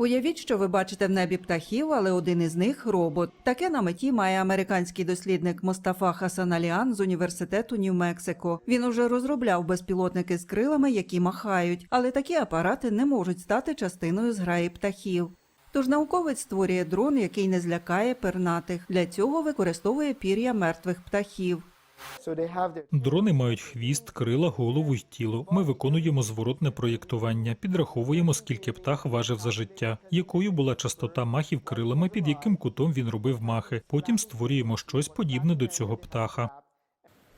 Уявіть, що ви бачите в небі птахів, але один із них робот. Таке на меті має американський дослідник Мустафа Хасаналіан з університету Нью-Мексико. Він уже розробляв безпілотники з крилами, які махають, але такі апарати не можуть стати частиною зграї птахів. Тож науковець створює дрон, який не злякає пернатих. Для цього використовує пір'я мертвих птахів. Дрони мають хвіст, крила, голову й тіло. Ми виконуємо зворотне проєктування, підраховуємо, скільки птах важив за життя, якою була частота махів крилами, під яким кутом він робив махи. Потім створюємо щось подібне до цього птаха.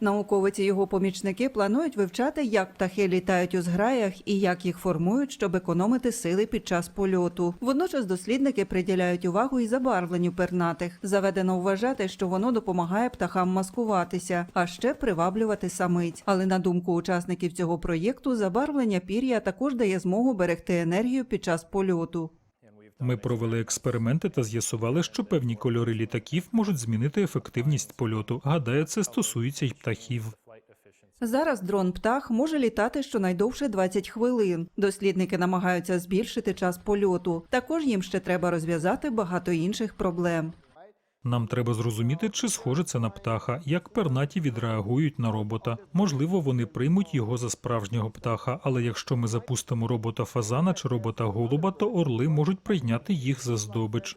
Науковець і його помічники планують вивчати, як птахи літають у зграях і як їх формують, щоб економити сили під час польоту. Водночас дослідники приділяють увагу і забарвленню пернатих. Заведено вважати, що воно допомагає птахам маскуватися, а ще приваблювати самиць. Але на думку учасників цього проєкту, забарвлення пір'я також дає змогу берегти енергію під час польоту. Ми провели експерименти та з'ясували, що певні кольори літаків можуть змінити ефективність польоту. Гадаю, це стосується й птахів. Зараз дрон птах може літати щонайдовше 20 хвилин. Дослідники намагаються збільшити час польоту. Також їм ще треба розв'язати багато інших проблем. Нам треба зрозуміти, чи схоже це на птаха, як пернаті відреагують на робота. Можливо, вони приймуть його за справжнього птаха, але якщо ми запустимо робота фазана чи робота голуба, то орли можуть прийняти їх за здобич.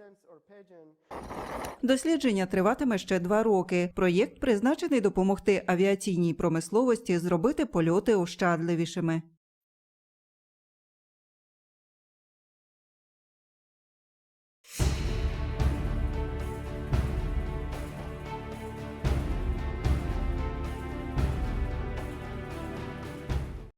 Дослідження триватиме ще два роки. Проєкт призначений допомогти авіаційній промисловості зробити польоти ощадливішими.